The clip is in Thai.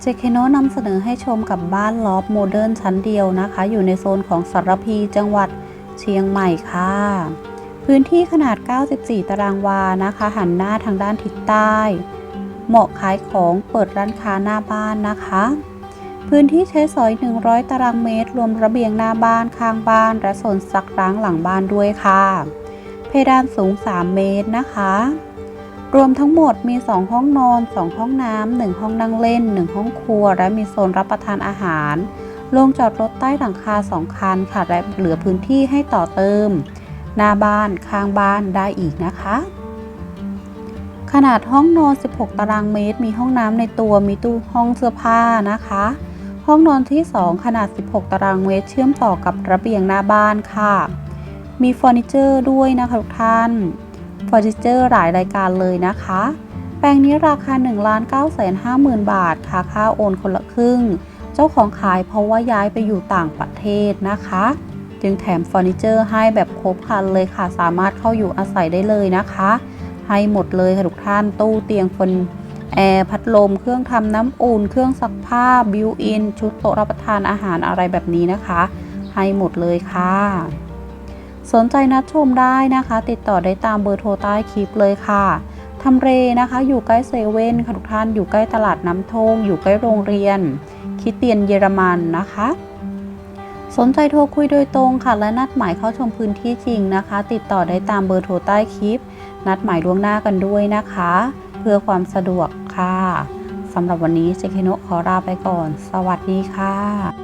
เจเคโนนำเสนอให้ชมกับบ้านลอฟโมเดิร์นชั้นเดียวนะคะ อยู่ในโซนของสารพีจังหวัดเชียงใหม่ค่ะ พื้นที่ขนาด 94 ตารางวานะคะ หันหน้าทางด้านทิศใต้ เหมาะขายของเปิดร้านค้าหน้าบ้านนะคะ พื้นที่ใช้สอย 100 ตารางเมตร รวมระเบียงหน้าบ้านข้างบ้าน และโซนซักล้างหลังบ้านด้วยค่ะ เพดานสูง 3 เมตรนะคะ รวมทั้งหมดมี 2 ห้องนอน 2 ห้องน้ำ 1 ห้องนั่งเล่น 1 ห้องครัว และมีโซนรับประทานอาหารโรงจอดรถใต้หลังคา 2 คันค่ะ และเหลือพื้นที่ให้ต่อเติม หน้าบ้าน ข้างบ้านได้อีกนะคะ ขนาดห้องนอน 16 ตารางเมตร มีห้องน้ำในตัว มีตู้ห้องเสื้อผ้านะคะ ห้องนอนที่ 2 ขนาด 16 ตารางเมตร เชื่อมต่อกับระเบียงหน้าบ้านค่ะ มีเฟอร์นิเจอร์ด้วยนะคะทุกท่าน เฟอร์นิเจอร์หลายรายการเลยนะคะ แปลงนี้ราคา 1 9 5 0 0 0 0 บาทค่ะค่าโอนคนละครึ่ง เจ้าของขายเพราะว่าย้ายไปอยู่ต่างประเทศนะคะ จึงแถมเฟอร์นิเจอร์ให้แบบครบครันเลยค่ะ สามารถเข้าอยู่อาศัยได้เลยนะคะ ให้หมดเลยค่ะทุกท่านตู้เตียงคนแอร์พัดลม เครื่องทำน้ำอุ่น เครื่องซักผ้า บิวอิน ชุดโต๊ะรับประทานอาหารอะไรแบบนี้นะคะ ให้หมดเลยค่ะ สนใจนัดชมได้นะคะ ติดต่อได้ตามเบอร์โทรใต้คลิปเลยค่ะทำเลนะคะ อยู่ใกล้เซเว่นค่ะทุกท่านอยู่ใกล้ตลาดน้ำทง อยู่ใกล้โรงเรียน คิดเตียนเยอรมันนะคะ สนใจโทรคุยโดยตรงค่ะ และนัดหมายเข้าชมพื้นที่จริงนะคะ ติดต่อได้ตามเบอร์โทรใต้คลิป นัดหมายล่วงหน้ากันด้วยนะคะ เพื่อความสะดวกค่ะสำหรับวันนี้เจคโนขอลาไปก่อน สวัสดีค่ะ